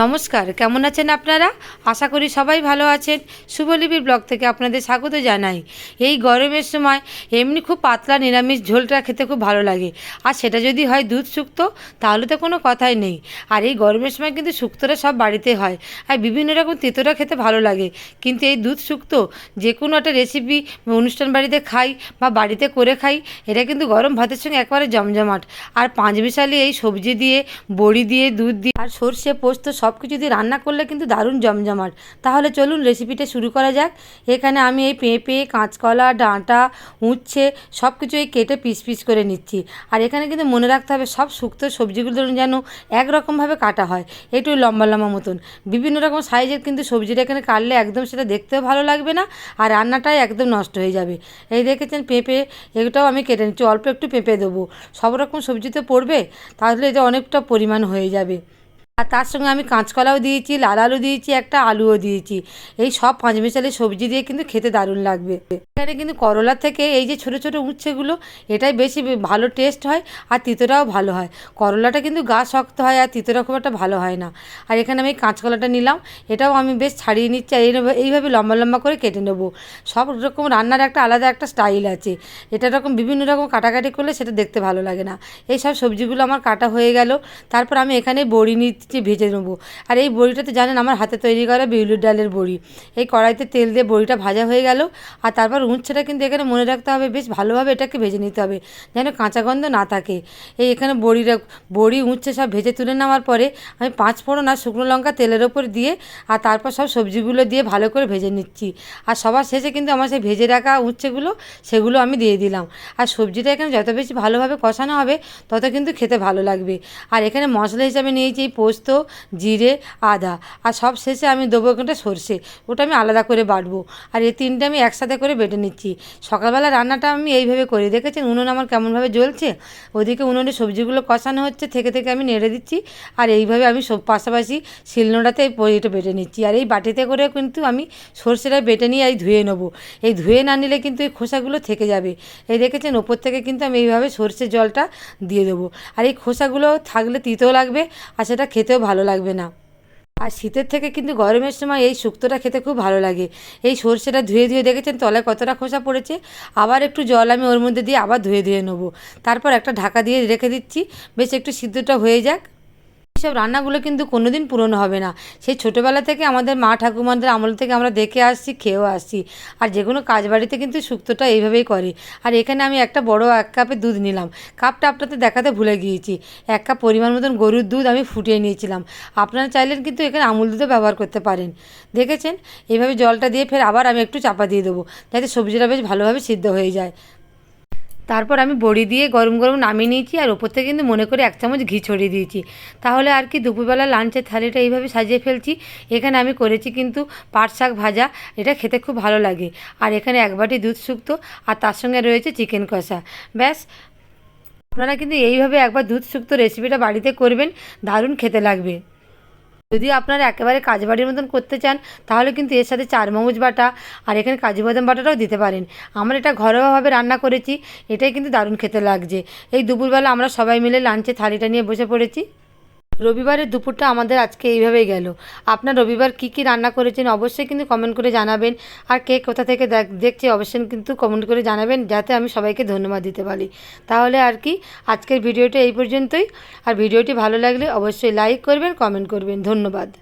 নমস্কার, কেমন আছেন আপনারা? আশা করি সবাই ভালো আছেন। শুভলিপির ব্লগ থেকে আপনাদের স্বাগত জানাই। এই গরমের সময় এমনি খুব পাতলা নিরামিষ ঝোলটা খেতে খুব ভালো লাগে। আর সেটা যদি হয় দুধ শুক্তো, তাহলে তো কোনো কথাই নেই। আর এই গরমের সময় কিন্তু শুক্তোটা সব বাড়িতে হয়। আর বিভিন্ন রকম তেতোটা খেতে ভালো লাগে। কিন্তু এই দুধ শুক্তো, যে কোনো একটা রেসিপি অনুষ্ঠান বাড়িতে খাই বা বাড়িতে করে খাই, এটা কিন্তু গরম ভাতের সঙ্গে একবারে জমজমাট। আর পাঁচ মিশালি এই সবজি দিয়ে, বড়ি দিয়ে, দুধ দিয়ে, আর সর্ষে পোস্ত সব কিছু দিয়ে রান্না করলে কিন্তু দারুণ জমজমাট। তাহলে চলুন রেসিপিটা শুরু করা যাক। এখানে আমি এই পেঁপে, কাঁচকলা, ডাঁটা, উচ্ছে সব কিছু এই কেটে পিস পিস করে নিচ্ছি। আর এখানে কিন্তু মনে রাখতে হবে সব শুক্তো সবজিগুলো যেন একরকমভাবে কাটা হয়, একটু লম্বা লম্বা মতন। বিভিন্ন রকম সাইজের কিন্তু সবজিটা এখানে কাটলে একদম সেটা দেখতেও ভালো লাগবে না আর রান্নাটাই একদম নষ্ট হয়ে যাবে। এই দেখেছেন পেঁপে, এটাও আমি কেটে নিচ্ছি, অল্প একটু পেঁপে দেবো। সব রকম সবজি তো পড়বে, তাহলে এটা অনেকটা পরিমাণ হয়ে যাবে। আর তার সঙ্গে আমি কাঁচকলাও দিয়েছি লাল আলু দিয়েছি, একটা আলুও দিয়েছি। এই সব পাঁচ মিশালি সবজি দিয়ে কিন্তু খেতে দারুণ লাগবে। এখানে কিন্তু করলা থেকে এই যে ছোটো ছোটো উচ্ছেগুলো, এটাই বেশি ভালো টেস্ট হয় আর তিতোটাও ভালো হয়। করলাটা কিন্তু গা শক্ত হয় আর তিতোটা খুব একটা ভালো হয় না। আর এখানে আমি কাঁচকলাটা নিলাম, এটাও আমি বেশ ছাড়িয়ে নিচ্ছি আর এইভাবে এইভাবে লম্বা লম্বা করে কেটে নেব। সব রকম রান্নার একটা আলাদা একটা স্টাইল আছে। এটা রকম বিভিন্ন রকম কাটাকাটি করলে সেটা দেখতে ভালো লাগে না। এই সব সবজিগুলো আমার কাটা হয়ে গেল। তারপর আমি এখানে বড়ি নিচ্ছি। ভেজে নেব। আর এই বড়িটাতে জানেন আমার হাতে তৈরি করা বিউলির ডালের বড়ি। এই কড়াইতে তেল দিয়ে বড়িটা ভাজা হয়ে গেল। আর তারপর উঁচ্ছেটা কিন্তু এখানে মনে রাখতে হবে, বেশ ভালোভাবে এটাকে ভেজে নিতে হবে, যেন কাঁচা গন্ধ না থাকে। এই এখানে বড়িটা, বড়ি, উঁচ্ছে সব ভেজে তুলে নেওয়ার পরে আমি পাঁচ ফোড়ন আর শুকনো লঙ্কা তেলের ওপর দিয়ে আর তারপর সব সবজিগুলো দিয়ে ভালো করে ভেজে নিচ্ছি। আর সবার শেষে কিন্তু আমার সেই ভেজে রাখা উচ্ছেগুলো, সেগুলো আমি দিয়ে দিলাম। আর সবজিটা এখানে যত বেশি ভালোভাবে কষানো হবে, তত কিন্তু খেতে ভালো লাগবে। আর এখানে মশলা হিসাবে নিয়েছি এই পোস্ত, জিরে, আদা আর সব শেষে আমি দেবো এখানটা সর্ষে। ওটা আমি আলাদা করে বাটবো। আর এই তিনটে আমি একসাথে করে বেটে নিচ্ছি। সকালবেলা রান্নাটা আমি এইভাবে করি। দেখেছেন? উনুন আমার কেমনভাবে জ্বলছে? ওদিকে উনুনে সবজিগুলো কষানো হচ্ছে, থেকে থেকে আমি নেড়ে দিচ্ছি। আর এইভাবে আমি সব পাশাপাশি শিলনোড়াতে পরিটা বেটে নিচ্ছি। আর এই বাটিতে করে কিন্তু আমি সর্ষেটা বেটে নিয়ে এই ধুয়ে নেব। এই ধুয়ে না নিলে কিন্তু এই খোসাগুলো থেকে যাবে। এই দেখেছেন? ওপর থেকে কিন্তু আমি এইভাবে সর্ষের জলটা দিয়ে দেবো। আর এই খোসাগুলো থাকলে তিতেও লাগবে আর সেটা খেতেও ভালো লাগবে না। আর শীতের থেকে কিন্তু গরমের সময় এই শুক্তোটা খেতে খুব ভালো লাগে। এই সর্ষেটা ধুয়ে ধুয়ে দেখেছেন? তলায় কতটা খোসা পড়েছে? আবার একটু জল আমি ওর মধ্যে দিয়ে আবার ধুয়ে ধুয়ে নেব। তারপর একটা ঢাকা দিয়ে রেখে দিচ্ছি। বেশ একটু সিদ্ধটা হয়ে যাক। এইসব রান্নাগুলো কিন্তু কোনো দিন পুরনো হবে না। সেই ছোটোবেলা থেকে আমাদের মা ঠাকুমাদের আমল থেকে আমরা দেখে আসছি, খেয়েও আসছি। আর যে কোনো কাজ বাড়িতে কিন্তু শুক্তোটা এইভাবেই করে। আর এখানে আমি একটা বড় এক কাপে দুধ নিলাম। কাপটা আপনাদের দেখাতে ভুলে গিয়েছি। এক কাপ পরিমাণ মতন গরুর দুধ আমি ফুটিয়ে নিয়েছিলাম। আপনারা চাইলেন কিন্তু এখানে আমুল দুধও ব্যবহার করতে পারেন। দেখেছেন? এইভাবে জলটা দিয়ে ফের আবার আমি একটু চাপা দিয়ে দেবো। যাতে সবজিটা বেশ ভালোভাবে সিদ্ধ হয়ে যায়। তারপর আমি বড়ি দিয়ে গরম গরম নামিয়ে নিয়েছি আর ওপর থেকে কিন্তু মনে করে এক চামচ ঘি ছড়িয়ে দিয়েছি। তাহলে আর কি দুপুরবেলা লাঞ্চের থালিটা এইভাবে সাজিয়ে ফেলছি। এখানে আমি করেছি কিন্তু পাট শাক ভাজা, এটা খেতে খুব ভালো লাগে। আর এখানে এক বাটি দুধ শুক্তো আর তার সঙ্গে রয়েছে চিকেন কষা। ব্যাস। আপনারা কিন্তু এইভাবে একবার দুধ শুক্তো রেসিপিটা বাড়িতে করবেন, দারুণ খেতে লাগবে। যদি আপনারা একেবারে কাজবাড়ির মতন করতে চান, তাহলে কিন্তু এর সাথে চার মগজ বাটা আর এখানে কাজু বাদাম বাটাটাও দিতে পারেন। আমরা এটা ঘরোয়াভাবে রান্না করেছি, এটাই কিন্তু দারুণ খেতে লাগছে। এই দুপুরবেলা আমরা সবাই মিলে লাঞ্চে থালিটা নিয়ে বসে পড়েছি। রবিবারের দুপুরটা আমাদের আজকে এইভাবেই গেল। আপনার রবিবার কি কি রান্না করেছেন অবশ্যই কিন্তু কমেন্ট করে জানাবেন। আর কে কোথা থেকে দেখ- দেখছে অবশ্যই কিন্তু কমেন্ট করে জানাবেন, যাতে আমি সবাইকে ধন্যবাদ দিতে পারি। তাহলে আর কি, আজকের ভিডিওটা এই পর্যন্তই। আর ভিডিওটি ভালো লাগলে অবশ্যই লাইক করবেন কমেন্ট করবেন। ধন্যবাদ।